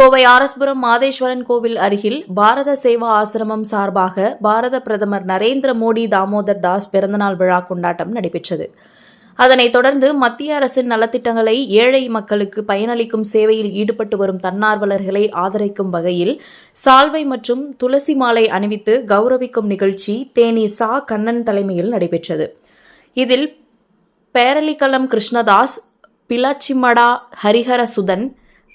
கோவை ஆரஸ்புரம் மாதேஸ்வரன் கோவில் அருகில் பாரத சேவா ஆசிரமம் சார்பாக பாரத பிரதமர் நரேந்திர மோடி தாமோதர் தாஸ் பிறந்தநாள் விழா கொண்டாட்டம் நடைபெற்றது. அதனைத் தொடர்ந்து மத்திய அரசின் நலத்திட்டங்களை ஏழை மக்களுக்கு பயனளிக்கும் சேவையில் ஈடுபட்டு வரும் தன்னார்வலர்களை ஆதரிக்கும் வகையில் சால்வை மற்றும் துளசி மாலை அணிவித்து கௌரவிக்கும் நிகழ்ச்சி தேனி சா. கண்ணன் தலைமையில் நடைபெற்றது. இதில் பேரளிக்கலம் கிருஷ்ணதாஸ் பிலாச்சிமடா ஹரிஹர சுதன்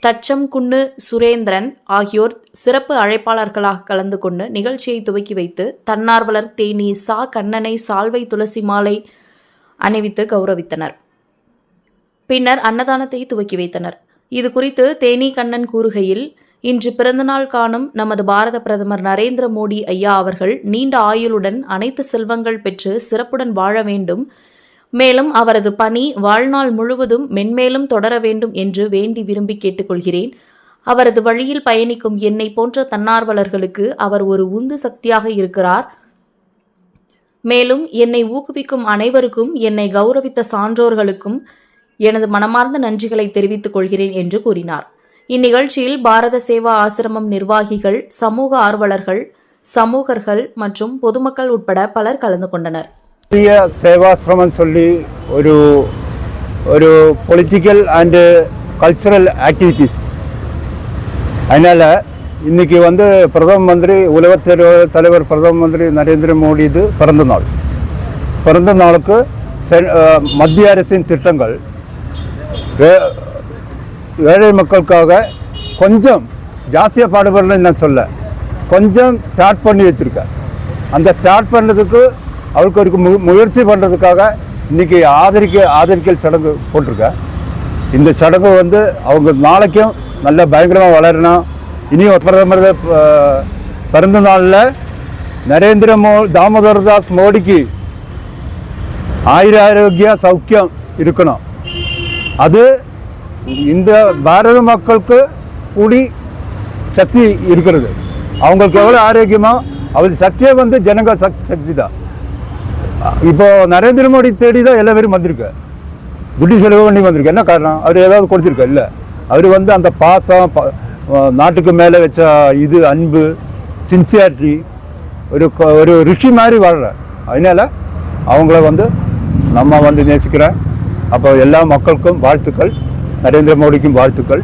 தச்சம்குன்னு சுரேந்திரன் ஆகியோர் சிறப்பு அழைப்பாளர்களாக கலந்து கொண்டு நிகழ்ச்சியை துவக்கி வைத்து தன்னார்வலர் தேனி சா. கண்ணனை சால்வை துளசி மாலை அணிவித்து கௌரவித்தனர். பின்னர் அன்னதானத்தை துவக்கி வைத்தனர். இது குறித்து தேனி கண்ணன் கூறுகையில் இன்று பிறந்தநாள் காணும் நமது பாரத பிரதமர் நரேந்திர மோடி ஐயா அவர்கள் நீண்ட ஆயுளுடன் அனைத்து செல்வங்கள் பெற்று சிறப்புடன் வாழ வேண்டும் மேலும் அவரது பணி வாழ்நாள் முழுவதும் மென்மேலும் தொடர வேண்டும் என்று வேண்டி விரும்பி கேட்டுக்கொள்கிறேன். அவரது வழியில் பயணிக்கும் என்னை போன்ற தன்னார்வலர்களுக்கு அவர் ஒரு உந்து சக்தியாக இருக்கிறார். மேலும் என்னை ஊக்குவிக்கும் அனைவருக்கும் என்னை கௌரவித்த சான்றோர்களுக்கும் எனது மனமார்ந்த நன்றிகளை தெரிவித்துக் கொள்கிறேன் என்று கூறினார். இந்நிகழ்ச்சியில் பாரத சேவா ஆசிரமம் நிர்வாகிகள் சமூக ஆர்வலர்கள் சமூகர்கள் மற்றும் பொதுமக்கள் உட்பட பலர் கலந்து கொண்டனர். ദേശീയ സേവാശ്രമം ചൊല്ലി ഒരു ഒരു പൊളിറ്റിക്കൽ ആൻഡ് கல்ச்சுரல் ஆக்டிவிட்டீஸ் அதனால் இன்றைக்கி வந்து பிரதம மந்திரி உலகத் தலைவர் தலைவர் பிரதம மந்திரி நரேந்திர மோடி இது பிறந்த நாள் பிறந்த நாளுக்கு செ- அஹ், மத்திய அரசின் திட்டங்கள் ஏ- ஏழை மக்களுக்காக கொஞ்சம் ஜாஸ்தியாக பாடுபடலன்னு நான் சொல்ல கொஞ்சம் ஸ்டார்ட் பண்ணி வச்சுருக்கேன் அந்த ஸ்டார்ட் பண்ணதுக்கு அவருக்கு ஒரு மு முயற்சி பண்ணுறதுக்காக இன்றைக்கி ஆதரிக்க ஆதரிக்கல் சடங்கு போட்டிருக்கேன் இந்த சடங்கு வந்து அவங்க நாளைக்கும் நல்ல பயங்கரமாக வளரணும். இனி பிரதமர் பிறந்த நாளில் நரேந்திர மோ தாமோதர் தாஸ் மோடிக்கு ஆயுர ஆரோக்கிய சௌக்கியம் இருக்கணும். அது இந்த பாரத மக்களுக்கு கூடி சக்தி இருக்கிறது. அவங்களுக்கு எவ்வளோ ஆரோக்கியமோ அவள் சக்தியே வந்து ஜனங்க சக்தி சக்தி தான் இப்போ நரேந்திர மோடி தேடி தான் எல்லா பேரும் வந்திருக்கு துட்டி செலவு பண்ணி வந்திருக்கு என்ன காரணம்? அவர் ஏதாவது கொடுத்துருக்கா இல்லை. அவர் வந்து அந்த பாசம் ப- நாட்டுக்கு மேலே வச்ச இது அன்பு சின்சியாரிட்டி ஒரு க- ஒரு ரிஷி மாதிரி வாழ்கிற அதனால அவங்கள வந்து நம்ம வந்து நேசிக்கிறேன். அப்போ எல்லா மக்களுக்கும் வாழ்த்துக்கள். நரேந்திர மோடிக்கும் வாழ்த்துக்கள்.